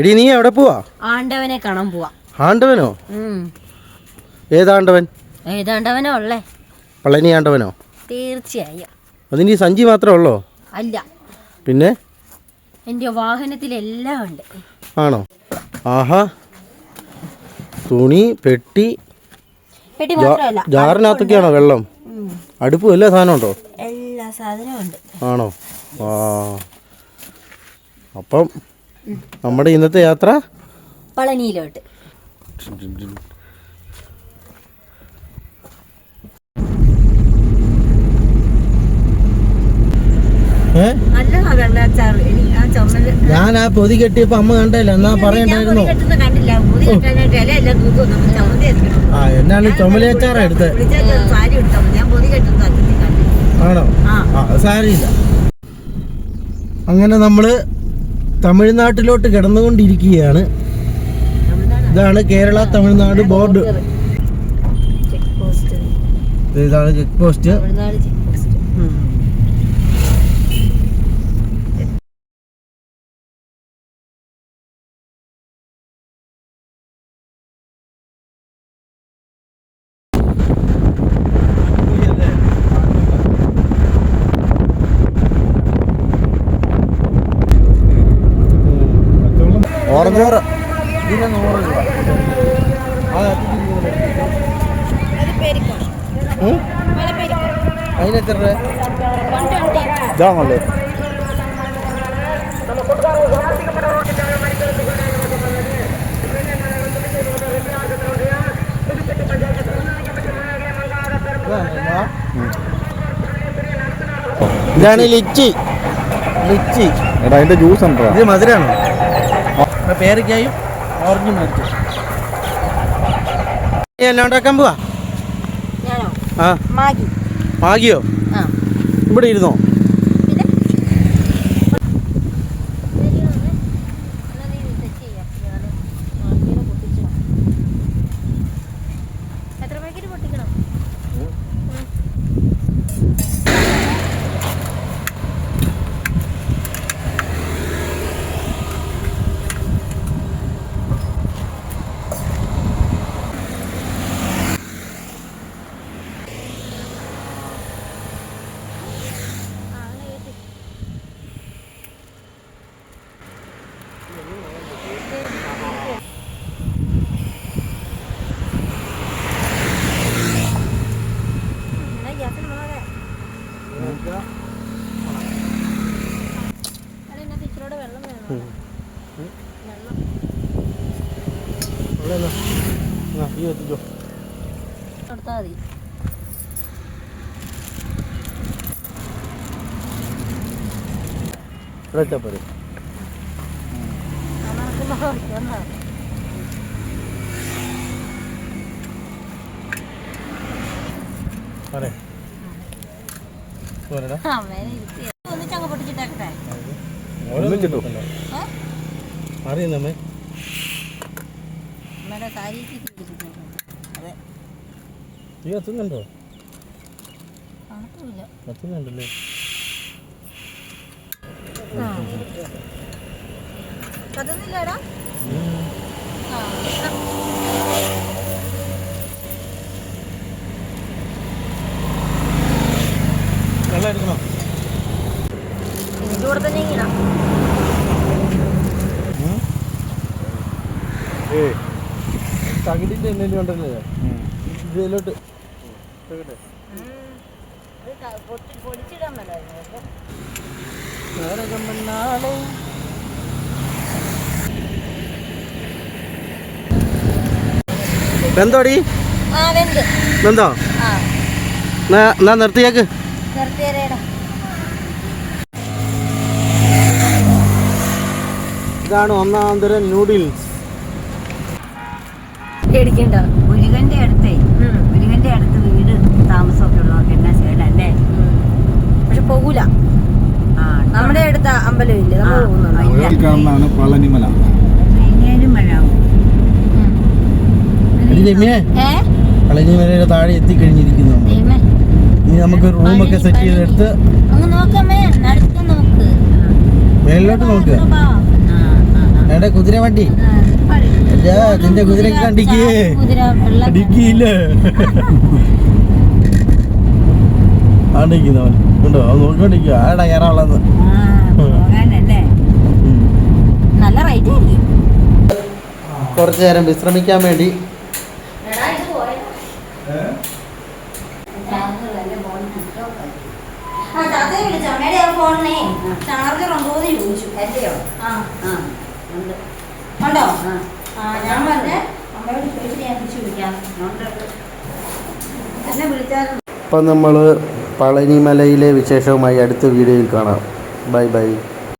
എടി നീ എവിടെ പോവാ? ആണ്ടവനെ കാണാൻ പോവാ. ആണ്ടവനോ. ഏതാണ്ടവൻ? ഏതാണ്ടവനോ ഉള്ളേ? പളനി ആണ്ടവനോ? തീർച്ചയായും. അതിന് ഈ സഞ്ചി മാത്രമേ ഉള്ളോ? അല്ല. പിന്നെ? എന്റെ വാഹനത്തിലെല്ലാം ഉണ്ട്. ആണോ? ആഹാ. തുണി പെട്ടി പെട്ടി മാത്രമല്ല ജാറിനകത്തൊക്കെയാണോ വെള്ളം? അടുപ്പ് അടുപ്പും എല്ലാ സാധനം ഉണ്ടോ? എല്ലാ സാധനവും ഉണ്ട്. ആണോ? ആ. അപ്പം നമ്മുടെ ഇന്നത്തെ യാത്ര? പളനിയിലോട്ട്. ഞാൻ ആ പൊതി കെട്ടിയപ്പോ അമ്മ കണ്ടല്ലോ എന്നാ പറയണ്ടായിരുന്നു? ആ എന്നാണ് ചുമലയച്ചാറാ എടുത്ത്. ആണോ? ആ. സാരിയില്ല. അങ്ങനെ നമ്മൾ തമിഴ്നാട്ടിലോട്ട് കിടന്നുകൊണ്ടിരിക്കുകയാണ്. ഇതാണ് കേരള തമിഴ്നാട് ബോർഡ്. ഇതാണ് check post. Tamil Nadu check post orange ഓറ ഇതിന് നൂറ് രൂപ ഇതാണല്ലേ ഇതാണ് ലിച്ചി. ലിച്ചി. എടാ അതിന്റെ ജ്യൂസ് ഉണ്ടോ? ഇത് മധുരമാണോ പേരയ്ക്കായും ഓറഞ്ചും മേടിച്ചു. എന്നാ ഉണ്ടാക്കാൻ പോവാ? ആ. മാഗിയോ? ഇവിടെ ഇരുന്നോ? ഈ എത്തിച്ചോ കൊടുത്താൽ മതി ഇവിടെ പോരെ പോരെ പോരെടാ ഒന്നിച്ചങ്ങ്? ഏ? അറിയുന്നമ്മേ അമ്മേടെ സാരി പിടിച്ചിട്ടേക്കും അതെ. ഈ കത്തുന്നുണ്ടോ? കാണത്തുമില്ല കത്തുന്നുണ്ടല്ലേ? കത്തുന്നില്ലടാ? തന്നെ ഇങ്ങനെ ഏ. തകിടിന്റെ എന്തെങ്കിലും ഉണ്ടല്ലോ ഇതിലോട്ട്. പെണ്ണാളെ. വെന്തോടി? ആ വെന്ത്. എന്നാ എന്നാ നിർത്തിയേക്ക്. ഇതാണ് ഒന്നാം തരം നൂഡിൽസ് പേടിക്കണ്ട. മുരുകന്റെ അടുത്തേ. മുരുകന്റെ അടുത്ത് വീട് താമസമൊക്കെ ഉള്ളവർക്ക് എന്നാ ചേടല്ലേ പക്ഷെ പോകൂല. ആ നമ്മുടെ അടുത്ത അമ്പലം ഇല്ല? നമ്മൾ ആ, പോകുന്നുണ്ടോ ഇല്ല. ഈ കാണുന്നതാണ് പളനിമല കളഞ്ഞിമലയുടെ താഴെ എത്തിക്കഴിഞ്ഞിരിക്കുന്നു. ഇനി നമുക്ക് റൂമൊക്കെ സെറ്റ്. ചെയ്തെടുത്ത് മേളിലോട്ട് നോക്കുക. എവിടെ കുതിര വണ്ടി. നിന്റെ കുതിര കണ്ടിക്ക് അടിക്കില്ല ഉണ്ടോ? അത് നോക്കിക്കൊണ്ടിരിക്കുക ആടാ കയറാനുള്ളത് കുറച്ചു നേരം വിശ്രമിക്കാൻ വേണ്ടി. ഫോണിനെ ചാർജർ ഉണ്ടോന്ന് ചോദിച്ചു. അല്ലയോ ആ ആ. ഉണ്ട്. ആ. ഞാൻ പറഞ്ഞ അമ്മയോട് ചോദിച്ചിട്ട് ഞാൻ തിരിച്ചു വിളിക്കാം. എന്നെ വിളിച്ചാലും അപ്പം നമ്മൾ പളനിമലയിലെ വിശേഷവുമായി അടുത്ത വീഡിയോയിൽ കാണാം. Bye bye.